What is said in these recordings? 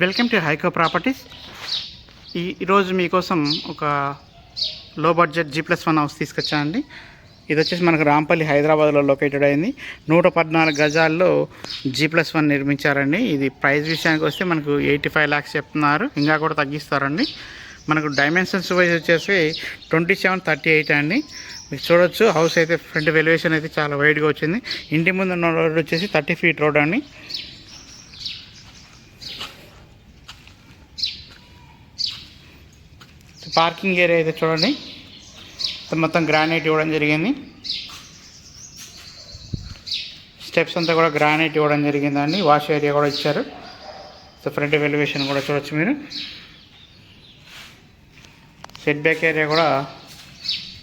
Welcome to హైకో properties. ఈ ఈరోజు మీకోసం ఒక low budget G plus one house తీసుకొచ్చానండి. ఇది వచ్చేసి మనకు రాంపల్లి హైదరాబాద్లో లొకేటెడ్ అయింది. నూట పద్నాలుగు గజాల్లో జీ ప్లస్ వన్ నిర్మించారండి. ఇది ప్రైస్ విషయానికి వస్తే మనకు ఎయిటీ ఫైవ్ ల్యాక్స్ చెప్తున్నారు. ఇంకా కూడా తగ్గిస్తారండి. మనకు డైమెన్షన్స్ వైజ్ వచ్చేసి ట్వంటీ సెవెన్ థర్టీ ఎయిట్ అండి. మీరు చూడొచ్చు హౌస్ అయితే ఫ్రంట్ వెలివేషన్ అయితే చాలా వైడ్గా వచ్చింది. ఇంటి ముందు ఉన్న రోడ్ వచ్చేసి థర్టీ ఫీట్ రోడ్ అండి. పార్కింగ్ ఏరియా అయితే చూడండి. మొత్తం గ్రానైట్ ఇవ్వడం జరిగింది. స్టెప్స్ అంతా కూడా గ్రానైట్ ఇవ్వడం జరిగిందండి. వాష్ ఏరియా కూడా ఇచ్చారు. సో ఫ్రంట్ ఎలివేషన్ కూడా చూడొచ్చు మీరు. సెట్ బ్యాక్ ఏరియా కూడా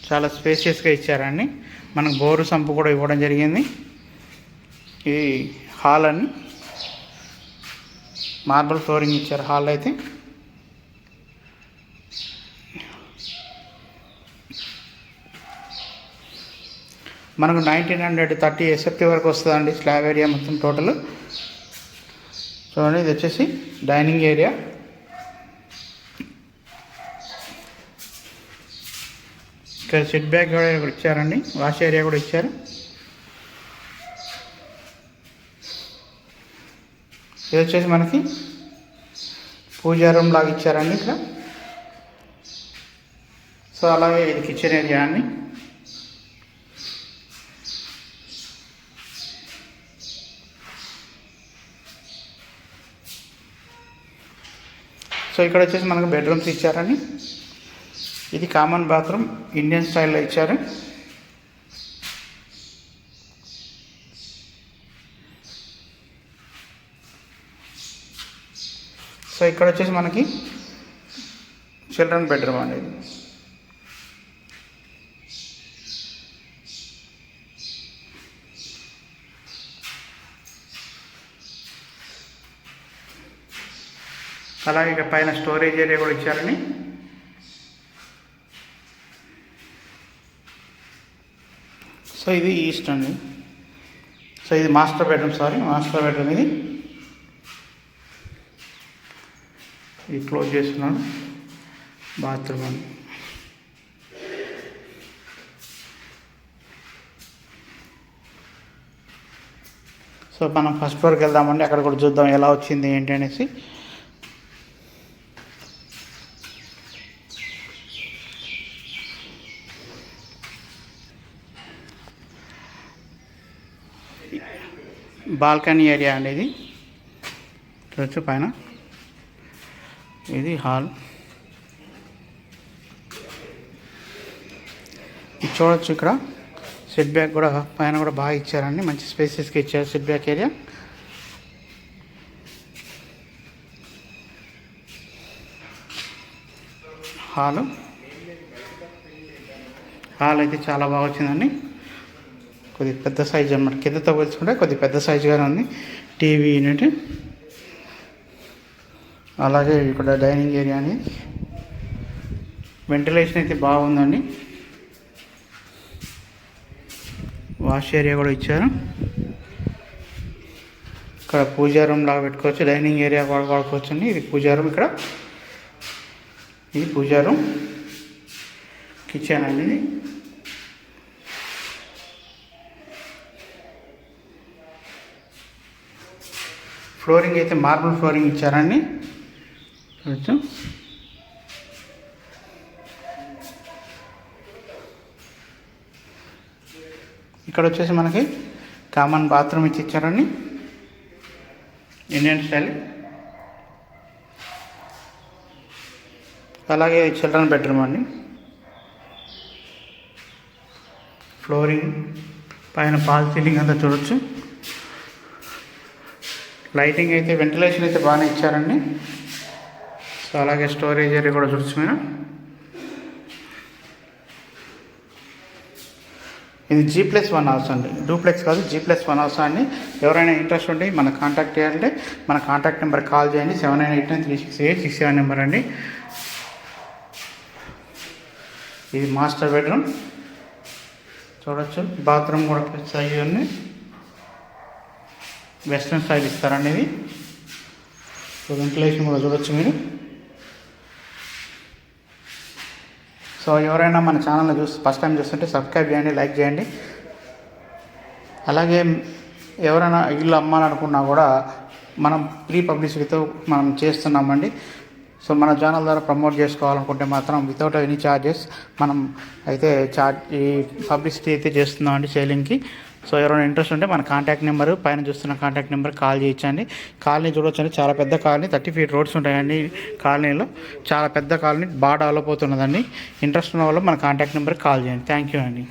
చాలా స్పేషియస్గా ఇచ్చారండి. మనకు బోరు సంపు కూడా ఇవ్వడం జరిగింది. ఇది హాల్ అని మార్బల్ ఫ్లోరింగ్ ఇచ్చారు హాల్ అయితే. మనకు నైన్టీన్ హండ్రెడ్ థర్టీ ఎస్ఎఫ్టీ వరకు వస్తుందండి స్లాబ్ ఏరియా మొత్తం టోటల్ చూడండి ఇది వచ్చేసి డైనింగ్ ఏరియా ఇక్కడ సిట్ బ్యాగ్ కూడా ఇక్కడ ఇచ్చారండి వాష్ ఏరియా కూడా ఇచ్చారు. ఇది వచ్చేసి మనకి పూజా రూమ్ లాగా ఇచ్చారండి ఇక్కడ. సో అలాగే ఇది కిచెన్ ఏరియా అండి. సో ఇక్కడ వచ్చేసి మనకు బెడ్రూమ్స్ ఇచ్చారండి ఇది కామన్ బాత్రూమ్ ఇండియన్ స్టైల్లో ఇచ్చారు. సో ఇక్కడ వచ్చేసి మనకి చిల్డ్రన్ బెడ్రూమ్ అండి అలాగే ఇక్కడ పైన స్టోరేజ్ ఏరియా కూడా ఇచ్చారని. సో ఇది ఈస్ట్ అండి. సో ఇది master bedroom sorry master bedroom ఇది. ఇది క్లోజ్ చేస్తున్నాను. బాత్రూమ్ అని. సో మనం ఫస్ట్ ఫ్లోర్కి వెళ్దామండి. అక్కడ కూడా చూద్దాం ఎలా వచ్చింది ఏంటి అనేసి. బాల్కనీ ఏరియా అండి ఇది. చూడొచ్చు పైన. ఇది హాల్. ఇది చూడొచ్చు ఇక్కడ. సెట్ బ్యాక్ కూడా పైన కూడా బాగా ఇచ్చారండి. మంచి స్పేసెస్కి ఇచ్చారు set back area. Hall. Hall అయితే చాలా బాగా వచ్చిందండి. కొద్ది పెద్ద సైజ్ అన్నమాట. కిందతో పోల్చుకుంటే కొద్ది పెద్ద సైజుగానే ఉంది. TV unit. అలాగే ఇక్కడ డైనింగ్ ఏరియా అని. వెంటిలేషన్ అయితే బాగుందండి. వాష్ ఏరియా కూడా ఇచ్చారు. ఇక్కడ పూజా రూమ్ లాగా పెట్టుకోవచ్చు. డైనింగ్ ఏరియా కూడా వాడుకోవచ్చు అండి ఇది పూజా రూమ్ ఇక్కడ. ఇది పూజా రూమ్. కిచెన్ అండి ఫ్లోరింగ్ అయితే మార్బుల్ ఫ్లోరింగ్ ఇచ్చారండి. చూడొచ్చు. ఇక్కడ వచ్చేసి మనకి కామన్ బాత్రూమ్ ఇచ్చి ఇచ్చారండి. Indian style. అలాగే చిల్డ్రన్ బెడ్రూమ్ అండి. ఫ్లోరింగ్ పైన పాల్ సీలింగ్ అంతా చూడొచ్చు. లైటింగ్ అయితే వెంటిలేషన్ అయితే బాగానే ఇచ్చారండి. సో అలాగే స్టోరేజ్ ఏరియా కూడా చూడొచ్చు మీరు. ఇది జీ ప్లస్ వన్ హౌస్ అండి. డూప్లెక్స్ కాదు జీ ప్లస్ వన్ హౌస్ అండి. ఎవరైనా ఇంట్రెస్ట్ ఉంటే మన కాంటాక్ట్ చేయాలంటే మన కాంటాక్ట్ నెంబర్ కాల్ చేయండి. Seven nine eight nine three six eight six seven number అండి. ఇది మాస్టర్ బెడ్రూమ్. చూడొచ్చు. బాత్రూమ్ కూడా సైజ్ ఉంది. వెస్ట్రన్ స్టైల్ ఇస్తారండి ఇది సో వెంటిలేషన్ కూడా చూడొచ్చు మీరు. సో ఎవరైనా మన ఛానల్ని చూసి ఫస్ట్ టైం చూస్తుంటే సబ్స్క్రైబ్ చేయండి లైక్ చేయండి. అలాగే ఎవరైనా ఇల్లు అమ్మాలనుకున్నా కూడా మనం ప్రీ పబ్లిసిటీతో మనం చేస్తున్నామండి. సో మన ఛానల్ ద్వారా ప్రమోట్ చేసుకోవాలనుకుంటే మాత్రం వితౌట్ ఎనీ ఛార్జెస్ మనం అయితే చార్జ్ ఈ పబ్లిసిటీ అయితే చేస్తున్నామండి సేలింగ్కి. సో ఎవరైనా ఇంట్రెస్ట్ ఉంటే మన కాంటాక్ట్ నెంబర్ పైన చూస్తున్న కాంటాక్ట్ నెంబర్ కాల్ చేయించండి. కాలనీ చూడొచ్చండి చాలా పెద్ద కాలనీ థర్టీ ఫీట్ రోడ్స్ ఉంటాయండి కాలనీలో. చాలా పెద్ద కాలనీ బాగా డెవలప్ అవుతున్నదండి. ఇంట్రెస్ట్ ఉన్న వాళ్ళు మన కాంటాక్ట్ నెంబర్కి కాల్ చేయండి. థ్యాంక్ యూ అండి.